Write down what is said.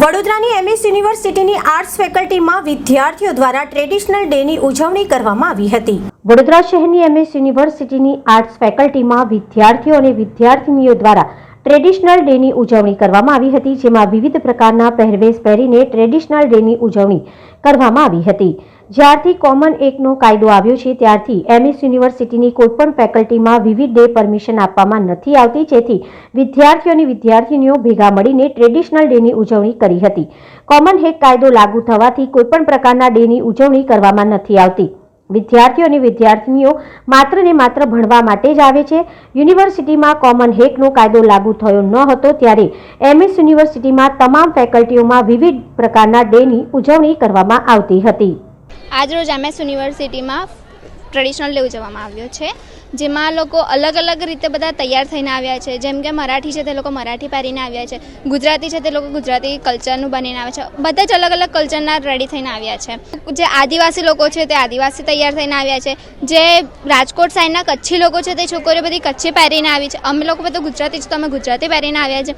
વડોદરાની એમએસ યુનિવર્સિટીની આર્ટ્સ ફેકલ્ટીમાં વિદ્યાર્થીઓ દ્વારા ટ્રેડિશનલ ડેની ઉજવણી કરવામાં આવી હતી. વડોદરા શહેરની એમએસ યુનિવર્સિટીની આર્ટ્સ ફેકલ્ટીમાં વિદ્યાર્થીઓ અને વિદ્યાર્થીનીઓ દ્વારા ટ્રેડિશનલ ડેની ઉજવણી કરવામાં આવી હતી, જેમાં વિવિધ પ્રકારના પહેરવેશ પહેરીને ટ્રેડિશનલ ડેની ઉજવણી કરવામાં આવી હતી. જ્યારથી કોમન એકનો કાયદો આવ્યો છે, ત્યારથી એમએસ યુનિવર્સિટીની કોઈપણ ફેકલ્ટીમાં વિવિધ ડે પરમિશન આપવામાં નથી આવતી, જેથી વિદ્યાર્થીઓ અને વિદ્યાર્થીનીઓ ભેગા મળીને ટ્રેડિશનલ ડેની ઉજવણી કરી હતી. કોમન હેક કાયદો લાગુ થવાથી કોઈપણ પ્રકારના ડેની ઉજવણી કરવામાં નથી આવતી. વિદ્યાર્થીઓ અને વિદ્યાર્થીનીઓ માત્ર ને માત્ર ભણવા માટે જ આવે છે. યુનિવર્સિટીમાં કોમન હેકનો કાયદો લાગુ થયો ન હતો ત્યારે એમએસ યુનિવર્સિટીમાં તમામ ફેકલ્ટીઓમાં વિવિધ પ્રકારના ડેની ઉજવણી કરવામાં આવતી હતી. આજરોજ એમએસ યુનિવર્સિટીમાં ટ્રેડિશનલ ડે ઉજવવામાં આવ્યો છે, જેમાં લોકો અલગ અલગ રીતે બધા તૈયાર થઈને આવ્યા છે. જેમ કે મરાઠી છે તે લોકો મરાઠી પહેરીને આવ્યા છે. ગુજરાતી છે તે લોકો ગુજરાતી કલ્ચરનું બનીને આવે છે. બધા જ અલગ અલગ કલ્ચરના રેડી થઈને આવ્યા છે. જે આદિવાસી લોકો છે તે આદિવાસી તૈયાર થઈને આવ્યા છે. જે રાજકોટ સાઈડના કચ્છી લોકો છે તે છોકરીઓ બધી કચ્છી પહેરીને આવી છે. અમે લોકો બધા ગુજરાતી છે તો અમે ગુજરાતી પહેરીને આવ્યા છે.